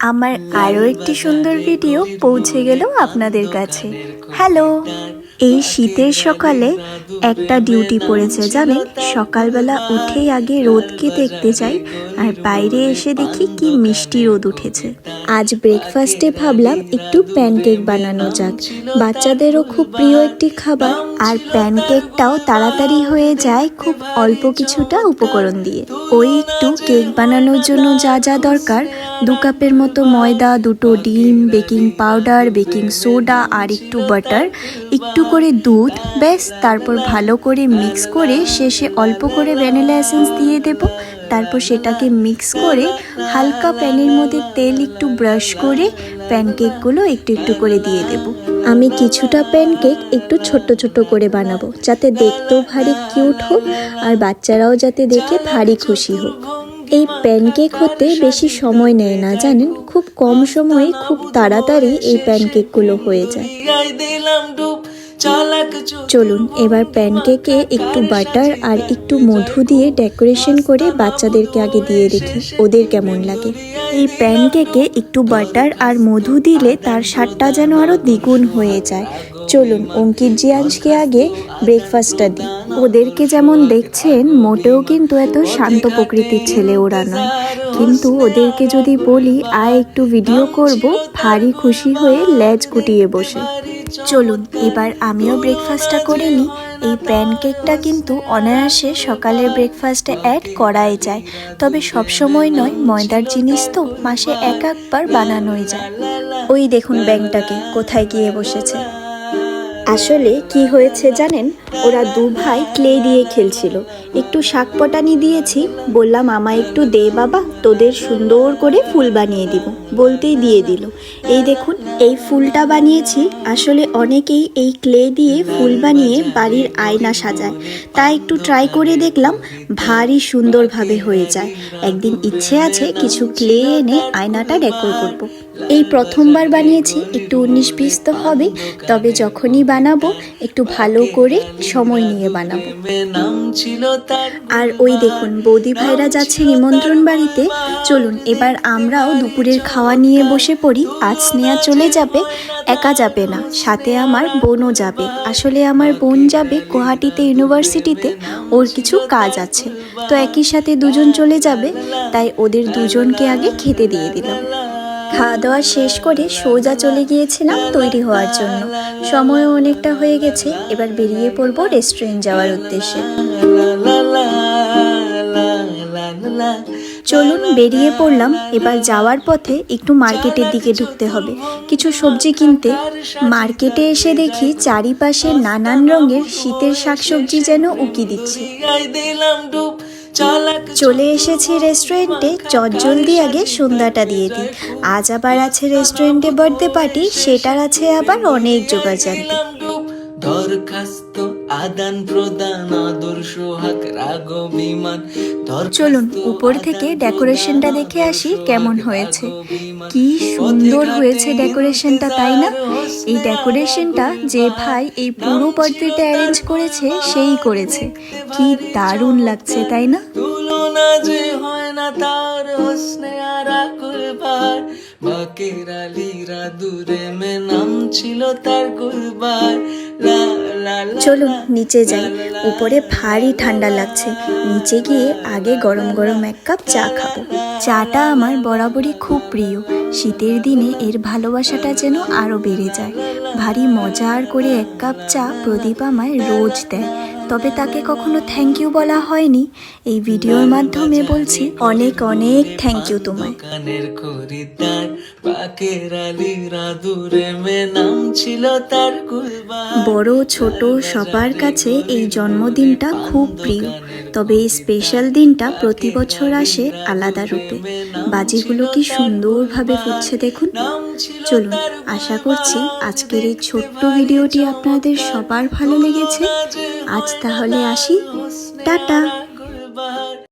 আমার আরও একটি সুন্দর ভিডিও পৌঁছে গেল আপনাদের কাছে। হ্যালো। এই শীতের সকালে একটা ডিউটি পড়েছে, জানেন? সকালবেলা উঠেই আগে রোদকে দেখতে যাই আর বাইরে এসে দেখি কি মিষ্টি রোদ উঠেছে। আজ ব্রেকফাস্টে ভাবলাম একটু প্যানকেক বানানো যাক। বাচ্চাদেরও খুব প্রিয় একটি খাবার আর প্যানকেকটাও তাড়াতাড়ি হয়ে যায় খুব অল্প কিছুটা উপকরণ দিয়ে। ওই একটু কেক বানানোর জন্য যা যা দরকার, দু কাপের মতো ময়দা, দুটো ডিম বেকিং পাউডার বেকিং সোডা আর একটু বাটার একটু করে দুধ, ব্যাস, তারপর ভালো করে মিক্স করে শেষে অল্প করে ভ্যানিলা এসেন্স দিয়ে দেব। তারপর সেটাকে মিক্স করে হালকা প্যানের মধ্যে তেল একটু ব্রাশ করে প্যানকেকগুলো একটু একটু করে দিয়ে দেব। আমি কিছুটা প্যানকেক একটু ছোট ছোট করে বানাবো, যাতে দেখতেও ভারী কিউট হোক আর বাচ্চারাও যাতে দেখে ভারী খুশি হোক। এই প্যানকেক হতে বেশি সময় নেয় না, জানেন? খুব কম সময়ে খুব তাড়াতাড়ি এই প্যানকেকগুলো হয়ে যায়। চলুন এবার প্যানকেকে একটু বাটার আর একটু মধু দিয়ে ডেকোরেশন করে বাচ্চাদেরকে আগে দিয়ে দেখি, ওদের কেমন লাগে। এই প্যানকেকে একটু বাটার আর মধু দিলে তার স্বাদটা যেন আরও দ্বিগুণ হয়ে যায়। চলুন অঙ্কিত জিয়াংশকে আগে ব্রেকফাস্টটা দিই। ওদেরকে যেমন দেখছেন, মোটেও কিন্তু এত শান্ত প্রকৃতির ছেলে ওরা নয়। কিন্তু ওদেরকে যদি বলি, আয় একটু ভিডিও করব, ভারী খুশি হয়ে ল্যাজ গুটিয়ে বসে। চলুন, এবার আমিও ব্রেকফাস্টটা করে নিই। এই প্যানকেকটা কিন্তু অনায়াসে সকালের ব্রেকফাস্টে অ্যাড করাই যায়। তবে সব সময় নয়, ময়দার জিনিস তো মাসে এক একবার বানানোই যায়। ওই দেখুন ব্যাংকটাকে, কোথায় গিয়ে বসেছে। আসলে কি হয়েছে জানেন? ওরা দু ভাই ক্লে দিয়ে খেলছিল। একটু শাক পটানি দিয়েছি, বললাম আমা একটু দে বাবা, তোদের সুন্দর করে ফুল বানিয়ে দিব। বলতেই দিয়ে দিল। এই দেখুন, এই ফুলটা বানিয়েছি, আসলে অনেকেই এই ক্লে দিয়ে ফুল বানিয়ে বাড়ির আয়না সাজায়। তাই একটু ট্রাই করে দেখলাম, ভারী সুন্দরভাবে হয়ে যায়। একদিন ইচ্ছে আছে কিছু ক্লে এনে আয়নাটা ডেকোর করব। এই প্রথমবার বানিয়েছি, একটু উনিশ বিশ তো হবে, তবে যখনই বানাবো, একটু ভালো করে সময় নিয়ে বানাবো। আর ওই দেখুন, বৌদি ভাইরা যাচ্ছে নিমন্ত্রণ বাড়িতে। চলুন, এবার আমরাও দুপুরের খাওয়া নিয়ে বসে পড়ি। আজ স্নেহা চলে যাবে, একা যাবে না, সাথে আমার বোনও যাবে। আসলে আমার বোন যাবে গুয়াহাটিতে ইউনিভার্সিটিতে, ওর কিছু কাজ আছে। তো একই সাথে দুজন চলে যাবে, তাই ওদের দুজনকে আগে খেতে দিয়ে দিলাম। খাওয়া দাওয়া শেষ করে সোজা চলে গিয়েছিলাম তৈরি হওয়ার জন্য। সময়ও অনেকটা হয়ে গেছে, এবার বেরিয়ে পড়ব রেস্টুরেন্ট যাওয়ার উদ্দেশ্যে। চলুন বেরিয়ে পড়লাম, এবার যাওয়ার পথে একটু মার্কেটের দিকে ঢুকতে হবে। কিছু সবজি কিনতে। মার্কেটে এসে দেখি চারিপাশে নানান রঙের শীতের শাকসবজি যেন উকি দিচ্ছে। চলে এসেছি রেস্টুরেন্টে চটজলদি আগে সন্ধ্যাটা দিয়ে দিই। আজ আবার আছে রেস্টুরেন্টে বার্থডে পার্টি সেটার আছে আবার অনেক যোগাযোগ। দরখাস্ত আদান প্রদান আদর্শ হাক রাগ বিমান চলুন উপর থেকে ডেকোরেশনটা দেখে আসি কেমন হয়েছে। কি সুন্দর হয়েছে ডেকোরেশনটা তাই না? এই ডেকোরেশনটা যে ভাই এই পুরো বার্থডেটা অ্যারেঞ্জ করেছে সেই করেছে। কি দারুণ লাগছে তাই না? তুলনা যে হয় না তার হোসনে আর কুরবার বাকের আলীরা দূরে মে নাম ছিল তার লা চলুন, নিচে যাই। উপরে ভারী ঠান্ডা লাগছে। নিচে গিয়ে আগে গরম গরম এক কাপ চা খাব। চাটা আমার বরাবরই খুব প্রিয়। শীতের দিনে এর ভালোবাসাটা যেন আরও বেড়ে যায়। ভারী মজার করে এক কাপ চা প্রদীপ আমায় রোজ দেয়। তবে তাকে কখনো থ্যাংক ইউ বলা হয়নি। এই ভিডিওর মাধ্যমে বলছি অনেক অনেক থ্যাংক ইউ তোমায়। কানের খরিদ্দার বাকের আলীরা দূরে মে নাম ছিল তার কুরবার বড় ছোট সবার কাছে এই জন্মদিনটা খুব প্রিয়। তবে এই স্পেশাল দিনটা প্রতি বছর আসে আলাদা রূপে। বাজিগুলো কি সুন্দরভাবে ফুটছে দেখুন। চলুন আশা করছি আজকের এই ছোট্ট ভিডিওটি আপনাদের সবার ভালো লেগেছে। আজ তাহলে আসি। টাটা।